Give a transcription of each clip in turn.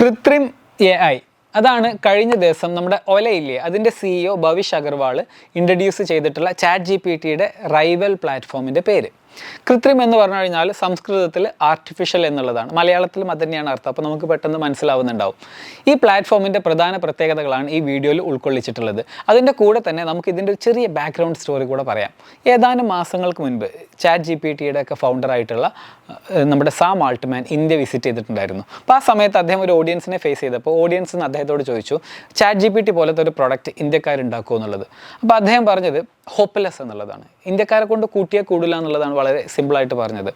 കൃത്രിം A I. അതാണ് കഴിഞ്ഞ ദിവസം നമ്മുടെ ഒലയില്ലേ അതിന്റെ സിഇഒ ഭവിഷ് അഗർവാൾ ഇൻട്രൊഡ്യൂസ് ചെയ്തിട്ടുള്ള ചാറ്റ് ജി പി ടിയുടെ റൈവൽ പ്ലാറ്റ്ഫോമിന്റെ പേര്. കൃത്രിം എന്ന് പറഞ്ഞു കഴിഞ്ഞാൽ സംസ്കൃതത്തിൽ ആർട്ടിഫിഷ്യൽ എന്നുള്ളതാണ്. മലയാളത്തിലും അത് തന്നെയാണ് അർത്ഥം. അപ്പോൾ നമുക്ക് പെട്ടെന്ന് മനസ്സിലാവുന്നുണ്ടാവും. ഈ പ്ലാറ്റ്ഫോമിന്റെ പ്രധാന പ്രത്യേകതകളാണ് ഈ വീഡിയോയിൽ ഉൾക്കൊള്ളിച്ചിട്ടുള്ളത്. അതിന്റെ കൂടെ തന്നെ നമുക്ക് ഇതിന്റെ ഒരു ചെറിയ ബാക്ക്ഗ്രൗണ്ട് സ്റ്റോറി കൂടെ പറയാം. ഏതാനും മാസങ്ങൾക്ക് മുൻപ് ചാറ്റ് ജി പി ടിയുടെ ഒക്കെ ഫൗണ്ടറായിട്ടുള്ള നമ്മുടെ സാം ആൾട്ട്മാൻ ഇന്ത്യ വിസിറ്റ് ചെയ്തിട്ടുണ്ടായിരുന്നു. അപ്പോൾ ആ സമയത്ത് അദ്ദേഹം ഒരു ഓഡിയൻസിനെ ഫേസ് ചെയ്തപ്പോൾ ഓഡിയൻസ് എന്ന് അദ്ദേഹത്തോട് ചോദിച്ചു ചാറ്റ് ജി പി ടി പോലത്തെ ഒരു പ്രൊഡക്റ്റ് ഇന്ത്യക്കാരുണ്ടാക്കുമോ എന്നുള്ളത്? അപ്പോൾ അദ്ദേഹം പറഞ്ഞത് ഹോപ്പ്ലെസ് എന്നുള്ളതാണ്. ഇന്ത്യക്കാരെ കൊണ്ട് കൂട്ടിയേ കൂടില്ല എന്നുള്ളതാണ് വളരെ സിമ്പിളായിട്ട് പറഞ്ഞത്.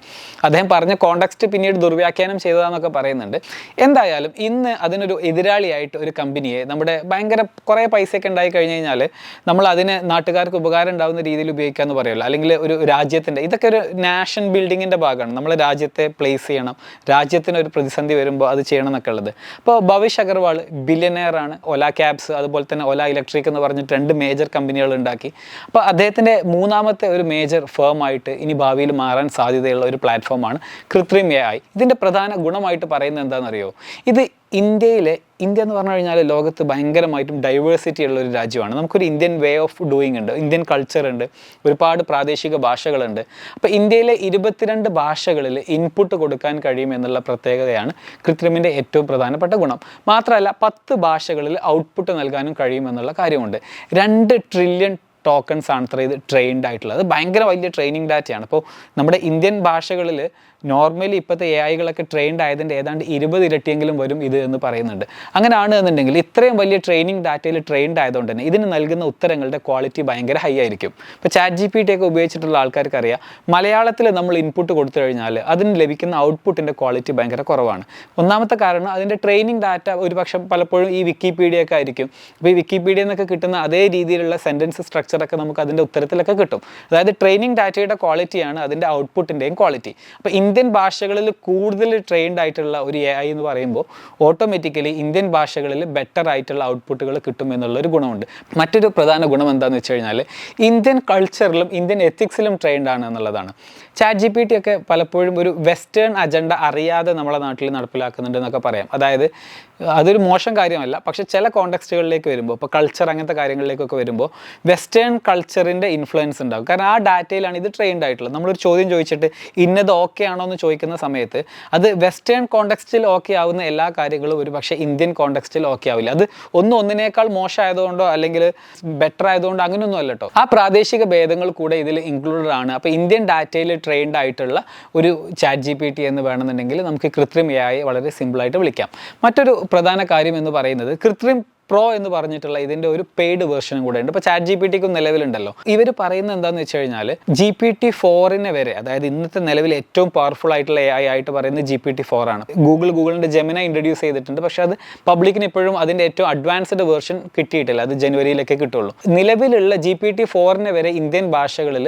അദ്ദേഹം പറഞ്ഞ കോണ്ടക്സ്റ്റ് പിന്നീട് ദുർവ്യാഖ്യാനം ചെയ്തതാന്നൊക്കെ പറയുന്നുണ്ട്. എന്തായാലും ഇന്ന് അതിനൊരു എതിരാളിയായിട്ട് ഒരു കമ്പനിയെ നമ്മുടെ ഭയങ്കര കുറേ പൈസയൊക്കെ ഉണ്ടായി കഴിഞ്ഞ് കഴിഞ്ഞാൽ നമ്മൾ അതിനെ നാട്ടുകാർക്ക് ഉപകാരം ഉണ്ടാകുന്ന രീതിയിൽ ഉപയോഗിക്കുക എന്ന് പറയുമല്ലോ അല്ലെങ്കിൽ ഒരു രാജ്യത്തിന്റെ ഇതൊക്കെ ഒരു നാഷൻ ബിൽഡിങ്ങിന്റെ ഭാഗമാണ്. നമ്മൾ രാജ്യത്തെ പ്ലേസ് ചെയ്യണം രാജ്യത്തിന് ഒരു പ്രതിസന്ധി വരുമ്പോൾ അത് ചെയ്യണം എന്നൊക്കെ ഉള്ളത്. അപ്പോൾ ഭവിഷ് അഗർവാൾ ബില്യനെയറാണ് ഒല ക്യാബ്സ് അതുപോലെ തന്നെ ഒല ഇലക്ട്രിക് എന്ന് പറഞ്ഞിട്ട് രണ്ട് മേജർ കമ്പനികൾ ഉണ്ടാക്കി. അപ്പോൾ അദ്ദേഹത്തിന്റെ മൂന്നാമത്തെ ഒരു മേജർ ഫേമായിട്ട് ഇനി ഭാവിയിൽ മാറാൻ സാധ്യതയുള്ള ഒരു പ്ലാറ്റ്ഫോമാണ് കൃത്രിം എ ഐ ഇതിന്റെ പ്രധാന ഗുണമായിട്ട് പറയുന്നത് എന്താണെന്നറിയോ? ഇത് ഇന്ത്യയിലെ ഇന്ത്യ എന്ന് പറഞ്ഞു കഴിഞ്ഞാൽ ലോകത്ത് ഭയങ്കരമായിട്ടും ഡൈവേഴ്സിറ്റി ഉള്ള ഒരു രാജ്യമാണ്. നമുക്കൊരു ഇന്ത്യൻ വേ ഓഫ് ഡൂയിങ് ഉണ്ട് ഇന്ത്യൻ കൾച്ചർ ഉണ്ട് ഒരുപാട് പ്രാദേശിക ഭാഷകളുണ്ട്. അപ്പോൾ ഇന്ത്യയിലെ ഇരുപത്തിരണ്ട് ഭാഷകളിൽ ഇൻപുട്ട് കൊടുക്കാൻ കഴിയും എന്നുള്ള പ്രത്യേകതയാണ് കൃത്രിമിന്റെ ഏറ്റവും പ്രധാനപ്പെട്ട ഗുണം. മാത്രമല്ല പത്ത് ഭാഷകളിൽ ഔട്ട്പുട്ട് നൽകാനും കഴിയുമെന്നുള്ള കാര്യമുണ്ട്. രണ്ട് ട്രില്യൺ ടോക്കൺസ് ആണ് അത്ര ഇത് ട്രെയിൻഡ് ആയിട്ടുള്ളത്. ഭയങ്കര വലിയ ട്രെയിനിങ് ഡാറ്റയാണ് അപ്പോൾ നമ്മുടെ ഇന്ത്യൻ ഭാഷകളിൽ നോർമലി ഇപ്പോഴത്തെ എ ഐകളൊക്കെ ട്രെയിൻഡ് ആയതിന്റെ ഏതാണ്ട് ഇരുപത് ഇരട്ടിയെങ്കിലും വരും ഇത് എന്ന് പറയുന്നുണ്ട്. അങ്ങനെയാണ് എന്നുണ്ടെങ്കിൽ ഇത്രയും വലിയ ട്രെയിനിങ് ഡാറ്റയിൽ ട്രെയിൻഡ് ആയതുകൊണ്ട് തന്നെ ഇതിന് നൽകുന്ന ഉത്തരങ്ങളുടെ ക്വാളിറ്റി ഭയങ്കര ഹൈ ആയിരിക്കും. ഇപ്പോൾ ചാറ്റ് ജി പി ടി ഒക്കെ ഉപയോഗിച്ചിട്ടുള്ള ആൾക്കാർക്ക് അറിയാം മലയാളത്തിൽ നമ്മൾ ഇൻപുട്ട് കൊടുത്തു കഴിഞ്ഞാൽ അതിന് ലഭിക്കുന്ന ഔട്ട്പുട്ടിന്റെ ക്വാളിറ്റി ഭയങ്കര കുറവാണ്. ഒന്നാമത്തെ കാരണം അതിന്റെ ട്രെയിനിങ് ഡാറ്റ ഒരുപക്ഷെ പലപ്പോഴും ഈ വിക്കിപീഡിയ ഒക്കെ ആയിരിക്കും. അപ്പോൾ ഈ വിക്കിപീഡിയ എന്നൊക്കെ കിട്ടുന്ന അതേ രീതിയിലുള്ള സെന്റൻസ് സ്ട്രക്ചറൊക്കെ നമുക്ക് അതിന്റെ ഉത്തരത്തിലൊക്കെ കിട്ടും. അതായത് ട്രെയിനിങ് ഡാറ്റയുടെ ക്വാളിറ്റിയാണ് അതിന്റെ ഔട്ട്പുട്ടിന്റെയും ക്വാളിറ്റി അപ്പോൾ ഇന്ത്യൻ ഭാഷകളിൽ കൂടുതൽ ട്രെയിൻഡ് ആയിട്ടുള്ള ഒരു എ ഐ എന്ന് പറയുമ്പോൾ ഓട്ടോമാറ്റിക്കലി ഇന്ത്യൻ ഭാഷകളിൽ ബെറ്റർ ആയിട്ടുള്ള ഔട്ട്പുട്ടുകൾ കിട്ടും എന്നുള്ളൊരു ഗുണമുണ്ട്. മറ്റൊരു പ്രധാന ഗുണം എന്താണെന്ന് വെച്ച് കഴിഞ്ഞാൽ ഇന്ത്യൻ കൾച്ചറിലും ഇന്ത്യൻ എത്തിക്സിലും ട്രെയിൻഡ് ആണ് എന്നുള്ളതാണ്. ചാറ്റ് ജി പി ടി ഒക്കെ പലപ്പോഴും ഒരു വെസ്റ്റേൺ അജണ്ട അറിയാതെ നമ്മുടെ നാട്ടിൽ നടപ്പിലാക്കുന്നുണ്ട് എന്നൊക്കെ പറയാം. അതായത് അതൊരു മോശം കാര്യമല്ല. പക്ഷേ ചില കോണ്ടെക്സ്റ്റുകളിലേക്ക് വരുമ്പോൾ ഇപ്പോൾ കൾച്ചർ അങ്ങനത്തെ കാര്യങ്ങളിലേക്കൊക്കെ വരുമ്പോൾ വെസ്റ്റേൺ കൾച്ചറിന്റെ ഇൻഫ്ലുവൻസ് ഉണ്ടാവും. കാരണം ആ ഡാറ്റയിലാണ് ഇത് ട്രെയിൻഡ് ആയിട്ടുള്ളത്. നമ്മളൊരു ചോദ്യം ചോദിച്ചിട്ട് ഇന്നത് ഓക്കെ ആണോ എന്ന് ചോദിക്കുന്ന സമയത്ത് അത് വെസ്റ്റേൺ കോണ്ടെക്സ്റ്റിൽ ഓക്കെ ആവുന്ന എല്ലാ കാര്യങ്ങളും ഒരു പക്ഷേ ഇന്ത്യൻ കോണ്ടെക്സ്റ്റിൽ ഓക്കെ ആവില്ല. അത് ഒന്ന് ഒന്നിനേക്കാൾ മോശമായതുകൊണ്ടോ അല്ലെങ്കിൽ ബെറ്റർ ആയതുകൊണ്ടോ അങ്ങനെയൊന്നും അല്ല കേട്ടോ ആ പ്രാദേശിക ഭേദങ്ങൾ കൂടെ ഇതിൽ ഇൻക്ലൂഡഡ് ആണ്. അപ്പോൾ ഇന്ത്യൻ ഡാറ്റയിൽ ട്രെയിൻഡ് ആയിട്ടുള്ള ഒരു ചാറ്റ് ജി പി ടി എന്ന് വേണമെന്നുണ്ടെങ്കിൽ നമുക്ക് കൃത്രിമയായി വളരെ സിമ്പിളായിട്ട് വിളിക്കാം. മറ്റൊരു പ്രധാന കാര്യം എന്ന് പറയുന്നത് കൃത്രിം പ്രോ എന്ന് പറഞ്ഞിട്ടുള്ള ഇതിന്റെ ഒരു പെയ്ഡ് വേർഷനും കൂടെ ഉണ്ട് ഇപ്പോൾ ചാറ്റ് ജി പി ടിക്കും നിലവിലുണ്ടല്ലോ. ഇവർ പറയുന്നത് എന്താണെന്ന് വെച്ച് കഴിഞ്ഞാൽ ജി പി ടി ഫോറിനെ വരെ അതായത് ഇന്നത്തെ നിലവിൽ ഏറ്റവും പവർഫുൾ ആയിട്ടുള്ള എ ഐ ആയിട്ട് പറയുന്നത് ജി പി ടി ഫോർ ആണ്. ഗൂഗിൾ ഗൂഗിളിന്റെ ജെമിന ഇൻട്രൊഡ്യൂസ് ചെയ്തിട്ടുണ്ട്. പക്ഷെ അത് പബ്ലിക്കിന് ഇപ്പോഴും അതിന്റെ ഏറ്റവും അഡ്വാൻസ്ഡ് വേർഷൻ കിട്ടിയിട്ടില്ല. അത് ജനുവരിയിലൊക്കെ കിട്ടുള്ളൂ. നിലവിലുള്ള ജി പി ടി ഫോറിനെ വരെ ഇന്ത്യൻ ഭാഷകളിൽ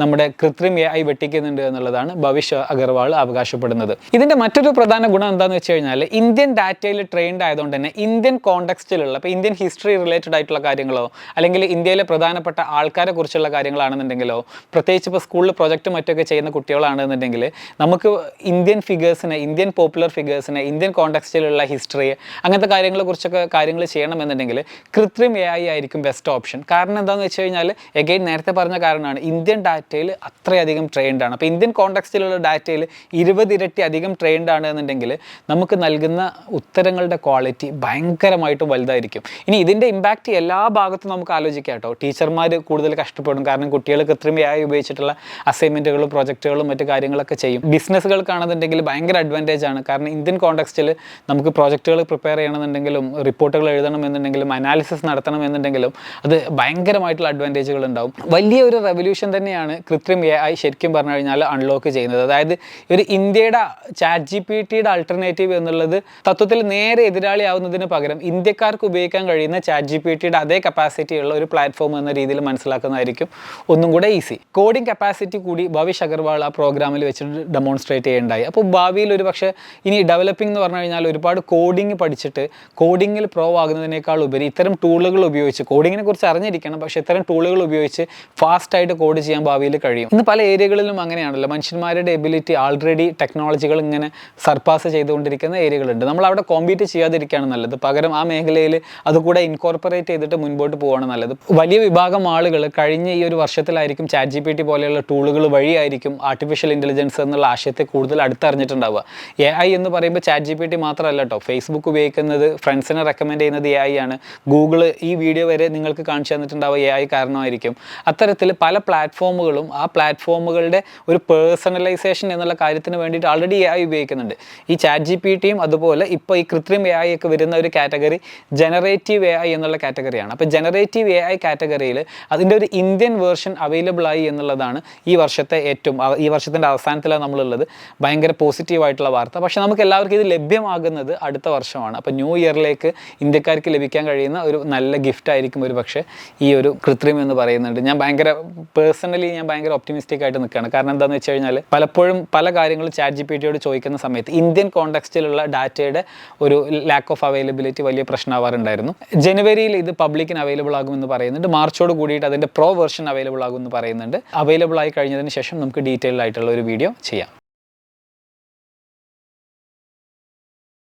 നമ്മുടെ കൃത്രിം എ ഐ വെട്ടിക്കുന്നുണ്ട് എന്നുള്ളതാണ് ഭവിഷ് അഗർവാൾ അവകാശപ്പെടുന്നത്. ഇതിന്റെ മറ്റൊരു പ്രധാന ഗുണം എന്താണെന്ന് വെച്ച് കഴിഞ്ഞാൽ ഇന്ത്യൻ ഡാറ്റയിൽ ട്രെയിൻഡ് ആയതുകൊണ്ട് തന്നെ ഇന്ത്യൻ കോണ്ടെക്സ്റ്റിലുള്ള ഇപ്പോൾ ഇന്ത്യൻ ഹിസ്റ്ററി റിലേറ്റഡ് ആയിട്ടുള്ള കാര്യങ്ങളോ അല്ലെങ്കിൽ ഇന്ത്യയിലെ പ്രധാനപ്പെട്ട ആൾക്കാരെ കുറിച്ചുള്ള കാര്യങ്ങളാണെന്നുണ്ടെങ്കിലോ പ്രത്യേകിച്ച് ഇപ്പോൾ സ്കൂളിൽ പ്രൊജക്റ്റ് മറ്റൊക്കെ ചെയ്യുന്ന കുട്ടികളാണെന്നുണ്ടെങ്കിൽ നമുക്ക് ഇന്ത്യൻ ഫിഗേഴ്സിനെ ഇന്ത്യൻ പോപ്പുലർ ഫിഗേഴ്സിനെ ഇന്ത്യൻ കോണ്ടെക്സ്റ്റിലുള്ള ഹിസ്റ്ററി അങ്ങനത്തെ കാര്യങ്ങളെക്കുറിച്ചൊക്കെ കാര്യങ്ങൾ ചെയ്യണമെന്നുണ്ടെങ്കിൽ കൃത്രിം എ ഐ ആയിരിക്കും ബെസ്റ്റ് ഓപ്ഷൻ കാരണം എന്താണെന്ന് വെച്ച് കഴിഞ്ഞാൽ എഗെയിൻ നേരത്തെ പറഞ്ഞ കാരണമാണ് ഇന്ത്യൻ ഡാറ്റയിൽ അത്രയധികം ട്രെയിൻഡ് ആണ്. അപ്പോൾ ഇന്ത്യൻ കോണ്ടെക്സ്റ്റിലുള്ള ഡാറ്റയിൽ ഇരുപത് ഇരട്ടി അധികം ട്രെയിൻഡ് ആണ് എന്നുണ്ടെങ്കിൽ നമുക്ക് നൽകുന്ന ഉത്തരങ്ങളുടെ ക്വാളിറ്റി ഭയങ്കരമായിട്ട് വലുതായിരിക്കും. ഇനി ഇതിന്റെ ഇമ്പാക്റ്റ് എല്ലാ ഭാഗത്തും നമുക്ക് ആലോചിക്കാം കേട്ടോ. ടീച്ചർമാർ കൂടുതൽ കഷ്ടപ്പെടും. കാരണം കുട്ടികൾ കൃത്രിമയായി ഉപയോഗിച്ചിട്ടുള്ള അസൈൻമെന്റുകളും പ്രൊജക്റ്റുകളും മറ്റു കാര്യങ്ങളൊക്കെ ചെയ്യും. ബിസിനസ്സുകൾക്കാണെന്നുണ്ടെങ്കിൽ ഭയങ്കര അഡ്വാന്റേജ് ആണ്. കാരണം ഇന്ത്യൻ കോണ്ടെക്സ്റ്റിൽ നമുക്ക് പ്രൊജക്റ്റുകൾ പ്രിപ്പയർ ചെയ്യണമെന്നുണ്ടെങ്കിലും റിപ്പോർട്ടുകൾ എഴുതണമെന്നുണ്ടെങ്കിലും അനാലിസിസ് നടത്തണമെന്നുണ്ടെങ്കിലും അത് ഭയങ്കരമായിട്ടുള്ള അഡ്വാന്റേജുകൾ ഉണ്ടാവും. വലിയ ഒരു റെവല്യൂഷൻ തന്നെയാണ് കൃത്രിം എ ഐ ശരിക്കും പറഞ്ഞു കഴിഞ്ഞാൽ അൺലോക്ക് ചെയ്യുന്നത്. അതായത് ഒരു ഇന്ത്യയുടെ ചാറ്റ് ജി പി ടിയുടെ അൾട്ടർനേറ്റീവ് എന്നുള്ളത് തത്വത്തിൽ നേരെ എതിരാളിയാവുന്നതിന് പകരം ഇന്ത്യക്കാർക്ക് ഉപയോഗിക്കാൻ ഉപയോഗിക്കാൻ കഴിയുന്ന ചാറ്റ് ജി പി ടിയുടെ അതേ കപ്പാസിറ്റി ഉള്ള ഒരു പ്ലാറ്റ്ഫോം എന്ന രീതിയിൽ മനസ്സിലാക്കുന്നതായിരിക്കും ഒന്നും കൂടെ ഈസി കോഡിംഗ് കപ്പാസിറ്റി കൂടി ഭവിഷ് അഗർവാൾ ആ പ്രോഗ്രാമിൽ വെച്ചിട്ട് ഡെമോൺസ്ട്രേറ്റ് ചെയ്യുണ്ടായി. അപ്പോൾ ഭാവിയിൽ ഒരു പക്ഷേ ഇനി ഡെവലപ്പിംഗ് എന്ന് പറഞ്ഞു കഴിഞ്ഞാൽ ഒരുപാട് കോഡിംഗ് പഠിച്ചിട്ട് കോഡിങ്ങിൽ പ്രോ ആകുന്നതിനേക്കാൾ ഉപരി ഇത്തരം ടൂളുകൾ ഉപയോഗിച്ച് കോഡിങ്ങിനെ കുറിച്ച് അറിഞ്ഞിരിക്കണം. പക്ഷേ ഇത്തരം ടൂളുകൾ ഉപയോഗിച്ച് ഫാസ്റ്റായിട്ട് കോഡ് ചെയ്യാൻ ഭാവിയിൽ കഴിയും. ഇന്ന് പല ഏരിയകളിലും അങ്ങനെയാണല്ലോ. മനുഷ്യന്മാരുടെ എബിലിറ്റി ആൾറെഡി ടെക്നോളജികൾ ഇങ്ങനെ സർപ്പാസ് ചെയ്തുകൊണ്ടിരിക്കുന്ന ഏരിയകളുണ്ട് നമ്മൾ അവിടെ കോമ്പീറ്റ് ചെയ്യാതിരിക്കുകയാണ് നല്ലത്. പകരം ആ മേഖലയിൽ അതുകൂടെ ഇൻകോർപ്പറേറ്റ് ചെയ്തിട്ട് മുൻപോട്ട് പോവുകയാണ് നല്ലത്. വലിയ വിഭാഗം ആളുകൾ കഴിഞ്ഞ ഈ ഒരു വർഷത്തിലായിരിക്കും ചാറ്റ് ജി പി ടി പോലെയുള്ള ടൂളുകൾ വഴിയായിരിക്കും ആർട്ടിഫിഷ്യൽ ഇന്റലിജൻസ് എന്നുള്ള ആശയത്തെ കൂടുതൽ അടുത്തറിഞ്ഞിട്ടുണ്ടാവുക. എ ഐ എന്ന് പറയുമ്പോൾ ചാറ്റ് ജി പി ടി മാത്രമല്ല കേട്ടോ. ഫേസ്ബുക്ക് ഉപയോഗിക്കുന്നത് ഫ്രണ്ട്സിനെ റെക്കമെൻഡ് ചെയ്യുന്നത് എ ഐ ആണ്. ഗൂഗിൾ ഈ വീഡിയോ വരെ നിങ്ങൾക്ക് കാണിച്ചു തന്നിട്ടുണ്ടാവുക എ ഐ കാരണമായിരിക്കും. അത്തരത്തിൽ പല പ്ലാറ്റ്ഫോമുകളും ആ പ്ലാറ്റ്ഫോമുകളുടെ ഒരു പേഴ്സണലൈസേഷൻ എന്നുള്ള കാര്യത്തിന് വേണ്ടിയിട്ട് ആൾറെഡി എ ഐ ഉപയോഗിക്കുന്നുണ്ട്. ഈ ചാറ്റ് ജി പി ടിയും അതുപോലെ ഇപ്പോൾ ഈ കൃത്രിം എ ഐ ഒക്കെ വരുന്ന ഒരു കാറ്റഗറി ജനറേറ്റീവ് എ ഐ എന്നുള്ള കാറ്റഗറിയാണ് അപ്പോൾ ജനറേറ്റീവ് എ ഐ കാറ്റഗറിയിൽ അതിന്റെ ഒരു ഇന്ത്യൻ വേർഷൻ അവൈലബിൾ ആയി എന്നുള്ളതാണ് ഈ വർഷത്തെ ഏറ്റവും ഈ വർഷത്തിന്റെ അവസാനത്തിലാണ് നമ്മളുള്ളത്. ഭയങ്കര പോസിറ്റീവായിട്ടുള്ള വാർത്ത. പക്ഷേ നമുക്ക് എല്ലാവർക്കും ഇത് ലഭ്യമാകുന്നത് അടുത്ത വർഷമാണ്. അപ്പോൾ ന്യൂ ഇയറിലേക്ക് ഇന്ത്യക്കാർക്ക് ലഭിക്കാൻ കഴിയുന്ന ഒരു നല്ല ഗിഫ്റ്റ് ആയിരിക്കും ഒരു പക്ഷേ ഈ ഒരു കൃത്രിമം എന്ന് പറയുന്നുണ്ട്. ഞാൻ ഭയങ്കര പേഴ്സണലി ഞാൻ ഭയങ്കര ഒപ്റ്റിമിസ്റ്റിക് ആയിട്ട് നിൽക്കുകയാണ്. കാരണം എന്താണെന്ന് വെച്ച് കഴിഞ്ഞാൽ പലപ്പോഴും പല കാര്യങ്ങളും ചാറ്റ് ജി പി ടിയോട് ചോദിക്കുന്ന സമയത്ത് ഇന്ത്യൻ കോണ്ടെക്സ്റ്റിലുള്ള ഡാറ്റയുടെ ഒരു ലാക്ക് ഓഫ് അവൈലബിലിറ്റി വലിയ പ്രശ്നമാവാറുണ്ടായിരുന്നു ജനുവരിയിൽ ഇത് പബ്ലിക്കിന് അവൈലബിൾ ആകുമെന്ന് പറയുന്നുണ്ട്. മാർച്ചോട് കൂടിയിട്ട് അതിന്റെ പ്രോ വെർഷൻ അവൈലബിൾ ആകുമെന്ന് പറയുന്നുണ്ട്. അവൈലബിൾ ആയി കഴിഞ്ഞതിന് ശേഷം നമുക്ക് ഡീറ്റെയിൽഡ് ആയിട്ടുള്ള ഒരു വീഡിയോ ചെയ്യാം.